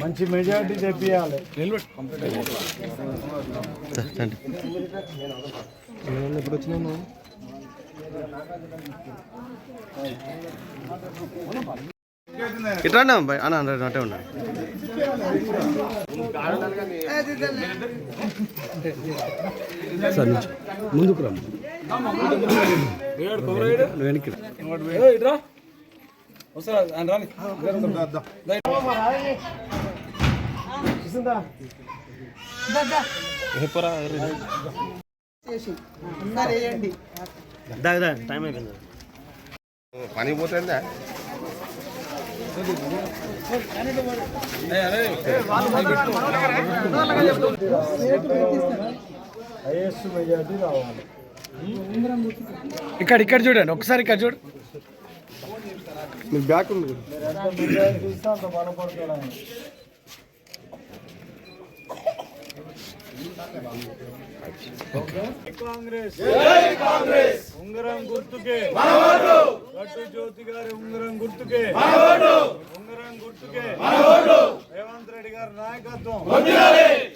మంచి మెజారిటీ తెప్పియాలి. ఎప్పుడు వచ్చినావు ఇట్లా అన్న అన్న అట్టే ఉన్నా సార్ ముందుకు రా. వెనక్కి టైం అయిపోయింది. పని పోతుందా? రావాలి ఇక్కడ ఇక్కడ చూడండి ఒకసారి ఇక్కడ చూడు. మీకు బ్యాక్ ఉంది ఎంత మెజారిటీ ఇస్తే అంత బలపడతాడు ఆయన కాంగ్రెస్. కాంగ్రెస్. ఉంగరం గుర్తుకే. గట్టు జ్యోతి గారి ఉంగరం గుర్తుకే. ఉంగరం గుర్తుకే. రేవంత్ రెడ్డి గారి నాయకత్వం.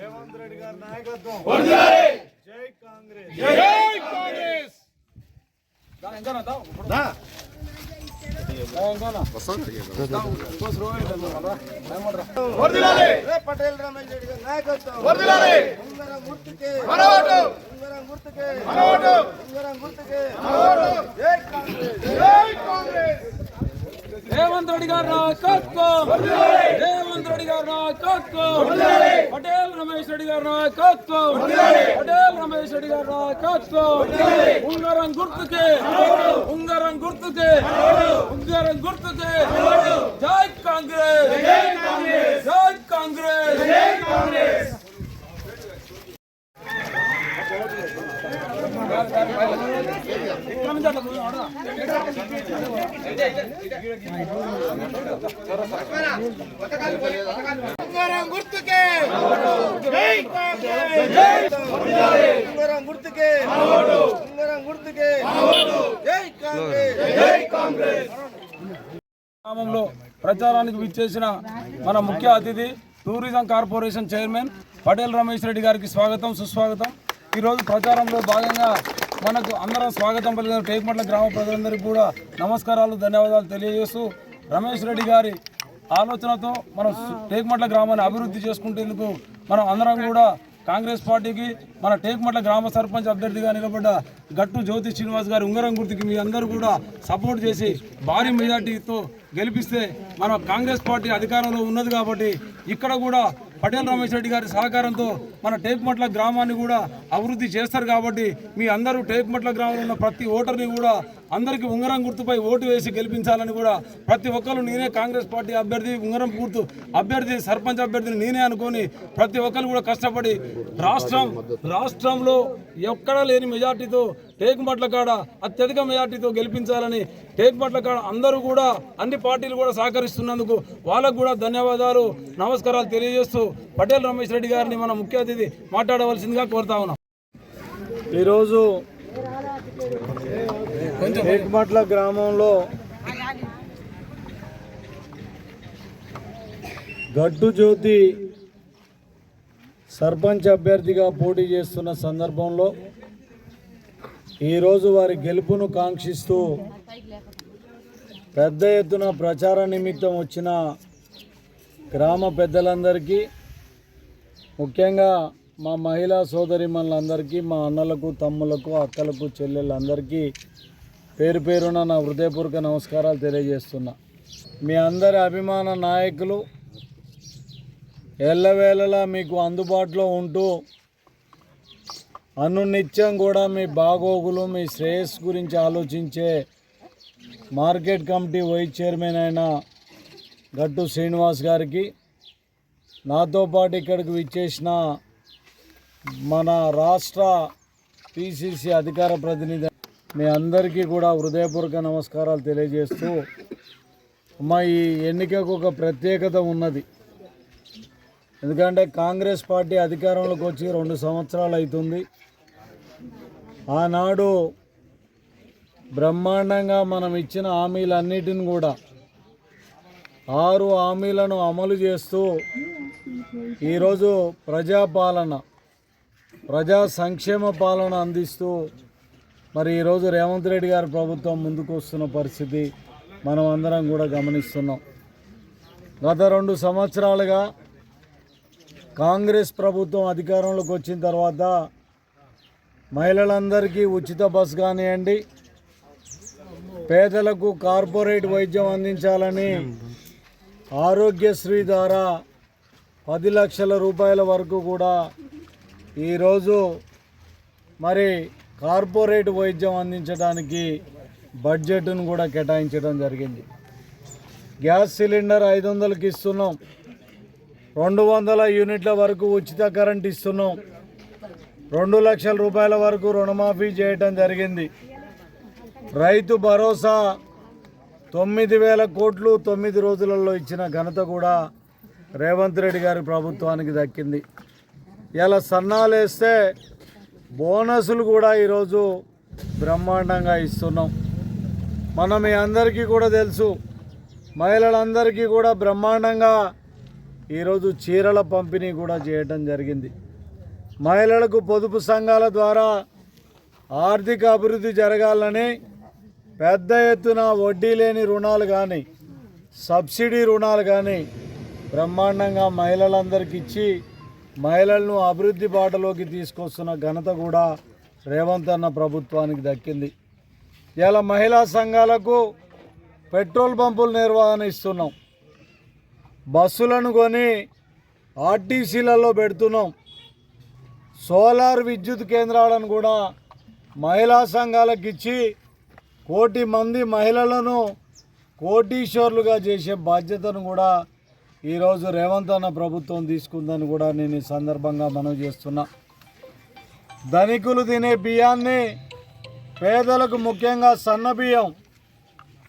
రేవంత్ రెడ్డి గారి నాయకత్వం. జై కాంగ్రెస్. జై కాంగ్రెస్. పటేల్ రమేష్ రెడ్డి గారి నాయకత్వం ఉంగరం గుర్తుకే ఉంగరం గుర్తుకే ఉంగరం గుర్తుకే జై కాంగ్రెస్ జై కాంగ్రెస్ రేవంత్ రెడ్డి గారి నాయకత్వం రేవంత్ రెడ్డి గారి నాయకత్వం పటేల్ రమేష్ రెడ్డి గారి నాయకత్వం. పటేల్ రమేష్ రెడ్డి గారి నాయకత్వం. ఉంగరం గుర్తుకే. ఉంగరం గుర్తుకే. ఉంగరం గుర్తుకే. జై కాంగ్రెస్. జై కాంగ్రెస్. ఉంగరం గుర్తుకే. జై కాంగ్రెస్. జై ఉంగరం గుర్తుకే ఉంగరం గుర్తుకే. జై కాంగ్రెస్. జై కాంగ్రెస్. గ్రామంలో ప్రచారానికి విచ్చేసిన మన ముఖ్య అతిథి tourism corporation chairman Patel Ramesh Reddy గారికి స్వాగతం సుస్వాగతం. ఈరోజు ప్రచారంలో భాగంగా మనకు అందరం స్వాగతం పలికిన టేక్మట్ల గ్రామ ప్రజలందరికీ కూడా నమస్కారాలు ధన్యవాదాలు తెలియజేస్తూ రమేష్ రెడ్డి గారి ఆలోచనతో మనం టేక్మట్ల గ్రామాన్ని అభివృద్ధి చేసుకుంటేందుకు మనం అందరం కూడా కాంగ్రెస్ పార్టీకి మన టేక్మట్ల గ్రామ సర్పంచ్ అభ్యర్థిగా నిలబడ్డ గట్టు జ్యోతి శ్రీనివాస్ గారి ఉంగరం గుర్తుకి మీ అందరూ కూడా సపోర్ట్ చేసి భారీ మెజార్టీతో గెలిపిస్తే మన కాంగ్రెస్ పార్టీ అధికారంలో ఉన్నది కాబట్టి ఇక్కడ కూడా పటేల్ రమేష్ రెడ్డి గారి సహకారంతో మన టేక్మట్ల గ్రామాన్ని కూడా అభివృద్ధి చేస్తారు కాబట్టి మీ అందరూ టేక్మట్ల గ్రామంలో ఉన్న ప్రతి ఓటర్ని కూడా అందరికీ ఉంగరం గుర్తుపై ఓటు వేసి గెలిపించాలని కూడా ప్రతి ఒక్కరు నేనే కాంగ్రెస్ పార్టీ అభ్యర్థి ఉంగరం గుర్తు అభ్యర్థి సర్పంచ్ అభ్యర్థిని నేనే అనుకొని ప్రతి ఒక్కరు కూడా కష్టపడి రాష్ట్రం రాష్ట్రంలో ఎక్కడా లేని మెజార్టీతో టేకుమట్ల కాడ అత్యధిక మెజార్టీతో గెలిపించాలని టేకుమట్ల కాడ అందరూ కూడా అన్ని పార్టీలు కూడా సహకరిస్తున్నందుకు వాళ్ళకు కూడా ధన్యవాదాలు నమస్కారాలు తెలియజేస్తూ పటేల్ రమేష్ రెడ్డి గారిని మన ముఖ్య అతిథి మాట్లాడవలసిందిగా కోరుతా ఉన్నాం. ఈరోజు ఏకమట్ల గ్రామంలో గట్టు జ్యోతి సర్పంచ్ అభ్యర్థిగా పోటీ చేస్తున్న సందర్భంలో ఈరోజు వారి గెలుపును కాంక్షిస్తూ పెద్ద ఎత్తున ప్రచార నిమిత్తం వచ్చిన గ్రామ పెద్దలందరికీ ముఖ్యంగా మా మహిళా సోదరిమణులందరికీ మా అన్నలకు తమ్ములకు అక్కలకు చెల్లెళ్ళందరికీ పేరు పేరున నా హృదయపూర్వక నమస్కారాలు తెలియజేస్తున్నా. మీ అందరి అభిమాన నాయకులు ఎల్లవేళలా మీకు అందుబాటులో ఉంటూ అనునిత్యం కూడా మీ బాగోగులు మీ శ్రేయస్సు గురించి ఆలోచించే మార్కెట్ కమిటీ వైస్ చైర్మన్ అయిన గట్టు శ్రీనివాస్ గారికి నాతో పాటు ఇక్కడికి విచ్చేసిన మన రాష్ట్ర పిసిసి అధికార ప్రతినిధి మీ అందరికీ కూడా హృదయపూర్వక నమస్కారాలు తెలియజేస్తూ మా ఈ ఎన్నికకు ఒక ప్రత్యేకత ఉన్నది. ఎందుకంటే కాంగ్రెస్ పార్టీ అధికారంలోకి వచ్చి రెండు సంవత్సరాలు అవుతుంది. ఆనాడు బ్రహ్మాండంగా మనం ఇచ్చిన హామీలన్నిటిని కూడా ఆరు హామీలను అమలు చేస్తూ ఈరోజు ప్రజాపాలన ప్రజా సంక్షేమ పాలన అందిస్తూ మరి ఈరోజు రేవంత్ రెడ్డి గారి ప్రభుత్వం ముందుకు వస్తున్న పరిస్థితి మనం అందరం కూడా గమనిస్తున్నాం. గత రెండు సంవత్సరాలుగా కాంగ్రెస్ ప్రభుత్వం అధికారంలోకి వచ్చిన తర్వాత మహిళలందరికీ ఉచిత బస్ కానివ్వండి పేదలకు కార్పొరేట్ వైద్యం అందించాలని ఆరోగ్యశ్రీ ద్వారా పది లక్షల రూపాయల వరకు కూడా ఈరోజు మరి కార్పొరేట్ వైద్యం అందించడానికి బడ్జెట్ను కూడా కేటాయించడం జరిగింది. గ్యాస్ సిలిండర్ ఐదు వందలకి ఇస్తున్నాం. రెండు వందల యూనిట్ల వరకు ఉచిత కరెంట్ ఇస్తున్నాం. రెండు లక్షల రూపాయల వరకు రుణమాఫీ చేయటం జరిగింది. రైతు భరోసా తొమ్మిది వేల కోట్లు తొమ్మిది రోజులలో ఇచ్చిన ఘనత కూడా రేవంత్ రెడ్డి గారి ప్రభుత్వానికి దక్కింది. ఇలా సన్నాలు వేస్తే బోనసులు కూడా ఈరోజు బ్రహ్మాండంగా ఇస్తున్నాం. మనం మీ అందరికీ కూడా తెలుసు మహిళలందరికీ కూడా బ్రహ్మాండంగా ఈరోజు చీరల పంపిణీ కూడా చేయటం జరిగింది. మహిళలకు పొదుపు సంఘాల ద్వారా ఆర్థిక అభివృద్ధి జరగాలని పెద్ద ఎత్తున వడ్డీ లేని రుణాలు కానీ సబ్సిడీ రుణాలు కానీ బ్రహ్మాండంగా మహిళలందరికీ ఇచ్చి మహిళలను అభివృద్ధి బాటలోకి తీసుకొస్తున్న ఘనత కూడా రేవంత్ అన్న ప్రభుత్వానికి దక్కింది. ఇలా మహిళా సంఘాలకు పెట్రోల్ పంపులు నిర్వహణ ఇస్తున్నాం. బస్సులను కొని ఆర్టీసీలలో పెడుతున్నాం. సోలార్ విద్యుత్ కేంద్రాలను కూడా మహిళా సంఘాలకు ఇచ్చి కోటి మంది మహిళలను కోటీశ్వర్లుగా చేసే బాధ్యతను కూడా ఈరోజు రేవంత్ అన్న ప్రభుత్వం తీసుకుందని కూడా నేను ఈ సందర్భంగా మనవి చేస్తున్నా. ధనికులు తినే బియ్యాన్ని పేదలకు ముఖ్యంగా సన్న బియ్యం.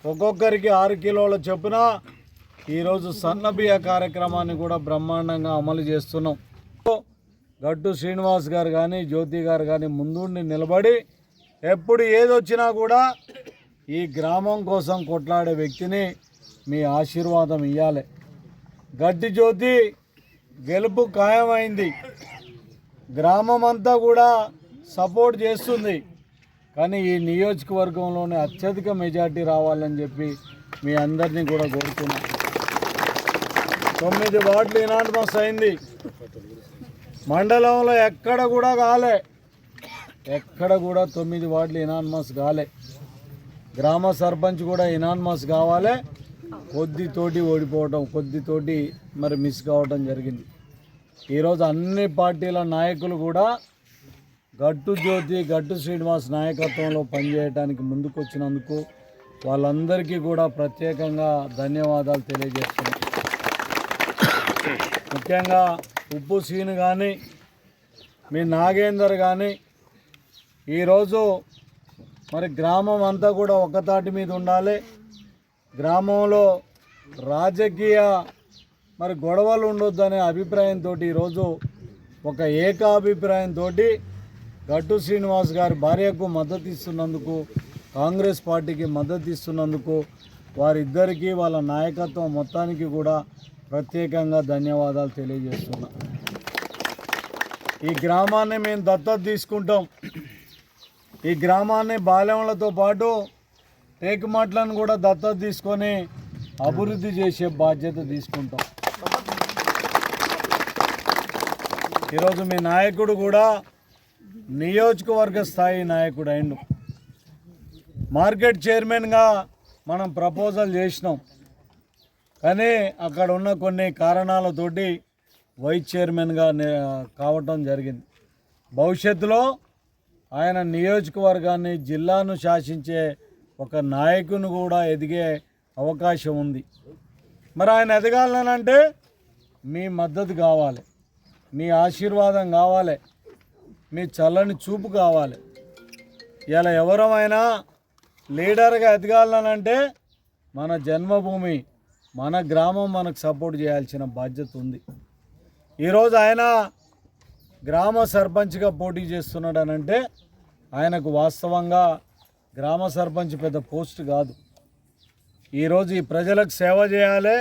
ఒక్కొక్కరికి ఆరు కిలోల చొప్పున ఈరోజు సన్న బియ్య కార్యక్రమాన్ని కూడా బ్రహ్మాండంగా అమలు చేస్తున్నాం. గట్టు శ్రీనివాస్ గారు కానీ జ్యోతి గారు కానీ ముందుండి నిలబడి ఎప్పుడు ఏదొచ్చినా కూడా ఈ గ్రామం కోసం కొట్లాడే వ్యక్తిని మీ ఆశీర్వాదం ఇవ్వాలి గడ్డి జ్యోతి గెలుపు ఖాయమైంది. గ్రామం అంతా కూడా సపోర్ట్ చేస్తుంది. కానీ ఈ నియోజకవర్గంలోనే అత్యధిక మెజార్టీ రావాలని చెప్పి మీ అందరినీ కూడా కోరుతున్నాం. తొమ్మిది వార్డులు ఇనానిమస్ అయింది. మండలంలో ఎక్కడ కూడా కాలే. ఎక్కడ కూడా తొమ్మిది వార్డులు ఇనాన్మస్ కాలే. గ్రామ సర్పంచ్ కూడా ఇనాన్మస్ కావాలే. కొద్ది కొద్దితోటి ఓడిపోవటం కొద్దితోటి మరి మిస్ కావటం జరిగింది. ఈరోజు అన్ని పార్టీల నాయకులు కూడా గట్టు జ్యోతి గట్టు శ్రీనివాస్ నాయకత్వంలో పనిచేయడానికి ముందుకొచ్చినందుకు వాళ్ళందరికీ కూడా ప్రత్యేకంగా ధన్యవాదాలు తెలియజేస్తున్నాను ముఖ్యంగా ఉప్పు సీను కానీ మీ నాగేందర్ కానీ ఈరోజు మరి గ్రామం అంతా కూడా ఒకతాటి మీద ఉండాలి. గ్రామంలో రాజకీయ మరి గొడవలు ఉండొద్దనే అభిప్రాయంతో ఈరోజు ఒక ఏకాభిప్రాయంతో గట్టు శ్రీనివాస్ గారి భార్యకు మద్దతు ఇస్తున్నందుకు కాంగ్రెస్ పార్టీకి మద్దతు ఇస్తున్నందుకు వారిద్దరికీ వాళ్ళ నాయకత్వం మొత్తానికి కూడా ప్రత్యేకంగా ధన్యవాదాలు తెలియజేస్తున్నా. ఈ గ్రామాన్ని మేము దత్తత తీసుకుంటాం. ఈ గ్రామాన్ని బాల్యములతో పాటు టేకుమాట్లను కూడా దత్తత తీసుకొని అభివృద్ధి చేసే బాధ్యత తీసుకుంటాం. ఈరోజు మీ నాయకుడు కూడా నియోజకవర్గ స్థాయి నాయకుడు అయిండు. మార్కెట్ చైర్మన్గా మనం ప్రపోజల్ చేసినాం. కానీ అక్కడ ఉన్న కొన్ని కారణాలతోటి వైస్ చైర్మన్గా నే- కావటం జరిగింది. భవిష్యత్తులో ఆయన నియోజకవర్గాన్ని జిల్లాను శాసించే ఒక నాయకుని కూడా ఎదిగే అవకాశం ఉంది. మరి ఆయన ఎదగాలనంటే మీ మద్దతు కావాలి మీ ఆశీర్వాదం కావాలి మీ చల్లని చూపు కావాలి. ఇలా ఎవరమైనా లీడర్గా ఎదగాలనంటే మన జన్మభూమి మన గ్రామం మనకు సపోర్ట్ చేయాల్సిన బాధ్యత ఉంది. ఈరోజు ఆయన గ్రామ సర్పంచ్గా పోటీ చేస్తున్నాడనంటే ఆయనకు వాస్తవంగా గ్రామ సర్పంచ్ పెద్ద పోస్ట్ కాదు. ఈరోజు ఈ ప్రజలకు సేవ చేయాలి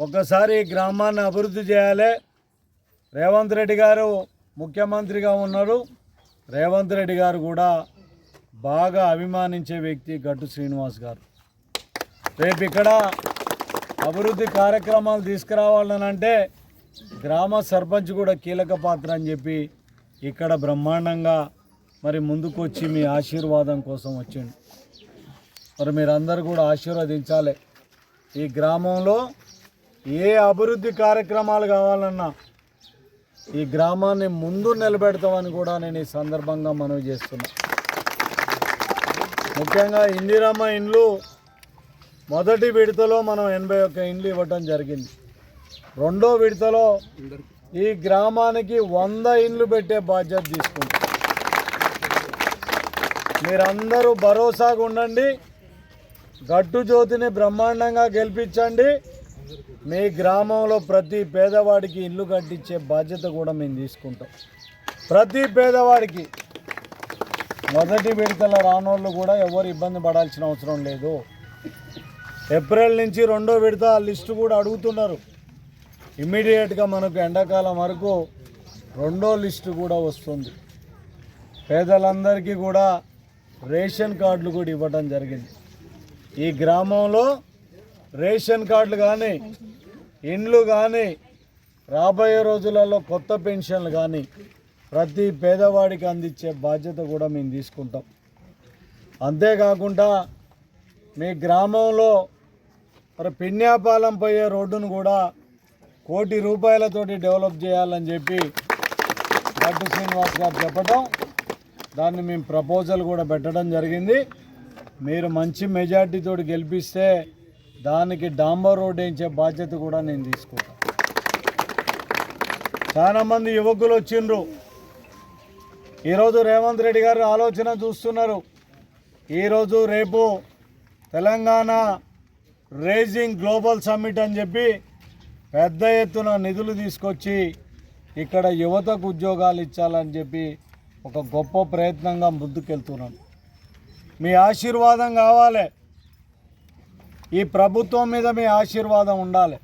ఒక్కసారి గ్రామాన్ని అభివృద్ధి చేయాలి. రేవంత్ రెడ్డి గారు ముఖ్యమంత్రిగా ఉన్నారు. రేవంత్ రెడ్డి గారు కూడా బాగా అభిమానించే వ్యక్తి గట్టు శ్రీనివాస్ గారు. రేపు ఇక్కడ అభివృద్ధి కార్యక్రమాలు తీసుకురావాలని అంటే గ్రామ సర్పంచ్ కూడా కీలక పాత్ర అని చెప్పి ఇక్కడ బ్రహ్మాండంగా మరి ముందుకు వచ్చి మీ ఆశీర్వాదం కోసం వచ్చిండు. మరి మీరందరూ కూడా ఆశీర్వదించాలి. ఈ గ్రామంలో ఏ అభివృద్ధి కార్యక్రమాలు కావాలన్నా ఈ గ్రామాన్ని ముందు నిలబెడతామని కూడా నేను ఈ సందర్భంగా మనవి చేస్తున్నా. ముఖ్యంగా ఇందిరమ్మ ఇండ్లు మొదటి విడతలో మనం ఎనభై ఒక్క ఇండ్లు ఇవ్వటం జరిగింది. రెండో విడతలో ఈ గ్రామానికి వంద ఇండ్లు పెట్టే బాధ్యత తీసుకుంటాం. మీరందరూ భరోసాగా ఉండండి. గట్టు జ్యోతిని బ్రహ్మాండంగా గెలిపించండి. మీ గ్రామంలో ప్రతి పేదవాడికి ఇల్లు కట్టించే బాధ్యత కూడా మేము తీసుకుంటాం. ప్రతి పేదవాడికి మొదటి విడతల రానోళ్ళు కూడా ఎవరు ఇబ్బంది పడాల్సిన అవసరం లేదు. ఏప్రిల్ నుంచి రెండో విడత లిస్టు కూడా అడుగుతున్నారు. ఇమ్మీడియట్గా మనకు ఎండాకాలం వరకు రెండో లిస్టు కూడా వస్తుంది. పేదలందరికీ కూడా రేషన్ కార్డులు కూడా ఇవ్వడం జరిగింది. ఈ గ్రామంలో రేషన్ కార్డులు కానీ ఇండ్లు కానీ రాబోయే రోజులలో కొత్త పెన్షన్లు కానీ ప్రతి పేదవాడికి అందించే బాధ్యత కూడా మేము తీసుకుంటాం. అంతేకాకుండా మీ గ్రామంలో మరి పిన్యాపాలెం పోయే రోడ్డును కూడా కోటి రూపాయలతోటి డెవలప్ చేయాలని చెప్పి గట్టు శ్రీనివాస్ గారు చెప్పడం దాన్ని మేము ప్రపోజల్ కూడా పెట్టడం జరిగింది. మీరు మంచి మెజార్టీతో గెలిపిస్తే దానికి డాంబర్ రోడ్ వేయించే బాధ్యత కూడా నేను తీసుకుంటాను చాలామంది యువకులు వచ్చిండ్రు. ఈరోజు రేవంత్ రెడ్డి గారు ఆలోచన చూస్తున్నారు. ఈరోజు రేపు తెలంగాణ రేజింగ్ గ్లోబల్ సమ్మిట్ అని చెప్పి పెద్ద ఎత్తున నిధులు తీసుకొచ్చి ఇక్కడ యువతకు ఉద్యోగాలు ఇచ్చాలని చెప్పి ఒక గొప్ప ప్రయత్నంగా ముందుకెళ్తున్నాం. మీ ఆశీర్వాదం కావాలి. ఈ ప్రభుత్వం మీద మీ ఆశీర్వాదం ఉండాలి.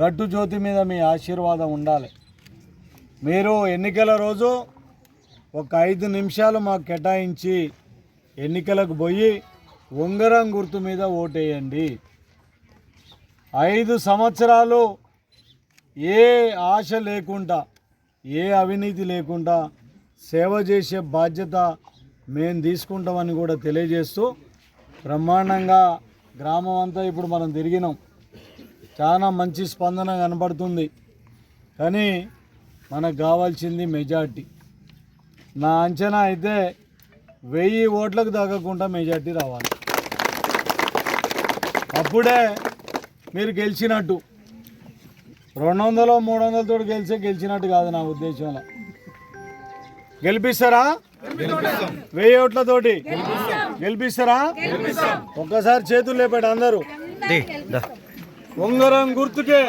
గట్టు జ్యోతి మీద మీ ఆశీర్వాదం ఉండాలి. మీరు ఎన్నికల రోజు ఒక ఐదు నిమిషాలు మాకు కేటాయించి ఎన్నికలకు పోయి ఉంగరం గుర్తు మీద ఓటేయండి. ఐదు సంవత్సరాలు ఏ ఆశ లేకుండా ఏ అవినీతి లేకుండా సేవ చేసే బాధ్యత మేము తీసుకుంటామని కూడా తెలియజేస్తూ బ్రహ్మాండంగా గ్రామం అంతా ఇప్పుడు మనం తిరిగినాం. చాలా మంచి స్పందన కనబడుతుంది. కానీ మనకు కావాల్సింది మెజార్టీ. నా అంచనా అయితే వెయ్యి ఓట్లకు తగ్గకుండా మెజార్టీ రావాలి. అప్పుడే మీరు గెలిచినట్టు. రెండు వందలు మూడు వందలతో గెలిచే గెలిచినట్టు కాదు నా ఉద్దేశంలో. గెలిపిస్తారా? వెయ్యి ఓట్లతోటి గెలిపిస్తారా? ఒక్కసారి చేతులు లేపాడు అందరూ. ఉంగరం గుర్తుకే.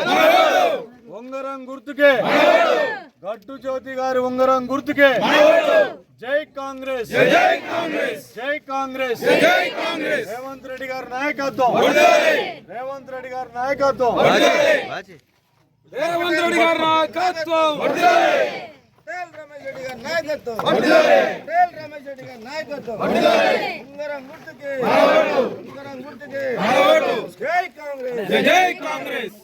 ఉంగరం గుర్తుకే. గట్టు జ్యోతి గారి ఉంగరం గుర్తుకే జై కాంగ్రెస్ జై కాంగ్రెస్ జై కాంగ్రెస్ జై కాంగ్రెస్ రేవంత్ రెడ్డి గారి నాయకత్వం రేవంత్ రెడ్డి గారి నాయకత్వం రేవంత్ రెడ్డి గారి నాయకత్వం టేల్ రమేష్ రెడ్డి గారి నాయకత్వం టేల్ రమేష్ రెడ్డి గారి నాయకత్వం ఉంగరం గుర్తుకే ఉంగరం గుర్తుకే జై కాంగ్రెస్ జై కాంగ్రెస్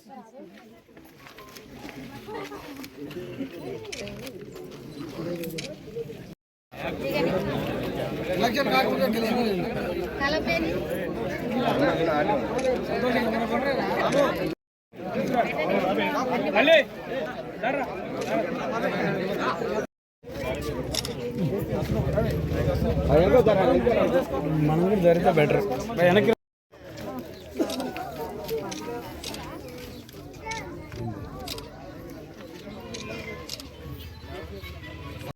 మనం జరిగితే బెటర్ వెనక్కి